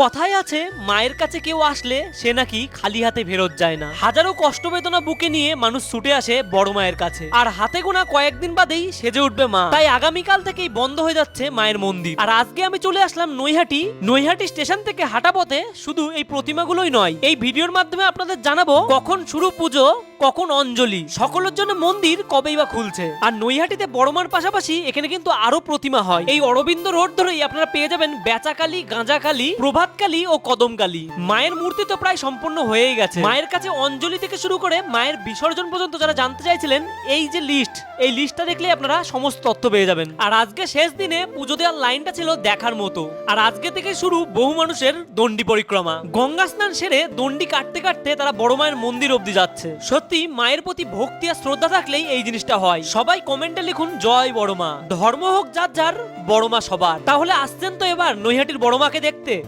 কথায় আছে, মায়ের কাছে কেউ আসলে সে নাকি খালি হাতে ফেরত যায় না। হাজারো কষ্ট বেদনা বুকে নিয়ে মানুষ ছুটে আসে বড় মায়ের কাছে। আর হাতে গোনা কয়েকদিন বাদেই সেজে উঠবে মা। তাই আগামীকাল থেকেই বন্ধ হয়ে যাচ্ছে মায়ের মন্দির। আর আজকে আমি চলে আসলাম নৈহাটি। নৈহাটি স্টেশন থেকে হাঁটা পথে শুধু এই প্রতিমাগুলোই নয়, এই ভিডিওর মাধ্যমে আপনাদের জানাব কখন শুরু পুজো কখন অঞ্জলি? সকলের জন্য মন্দির কবেই বা খুলছে? আর নৈহাটিতে বড়মার পাশাপাশি এখানে কিন্তু আরও প্রতিমা হয়। এই অরবিন্দ রোড ধরেই আপনারা পেয়ে যাবেন বেচাকালী, গাঁজাকালী, প্রভাতকালী ও কদমকালী। মায়ের মূর্তি তো প্রায় সম্পূর্ণ হয়েই গেছে। মায়ের কাছে অঞ্জলি থেকে শুরু করে মায়ের বিসর্জন পর্যন্ত যারা জানতে চাইছিলেন, এই যে লিস্ট এই লিস্টটা দেখলে আপনারা সমস্ত তথ্য পেয়ে যাবেন। আর আজকে শেষ দিনে পুজো দেওয়ার লাইনটা ছিল দেখার মতো। আর আজকে থেকে শুরু বহু মানুষের দণ্ডি পরিক্রমা। গঙ্গা স্নান সেরে দণ্ডি কাটতে কাটতে তারা বড় মায়ের মন্দির অব্দি যাচ্ছে। সত্যি, মায়ের প্রতি ভক্তি আর শ্রদ্ধা থাকলেই এই জিনিসটা হয়। সবাই কমেন্টে লিখুন, জয় বড় মা। ধর্ম হোক যার যার, বড় মা সবার। তাহলে আসছেন তো এবার নৈহাটির বড় মাকে দেখতে।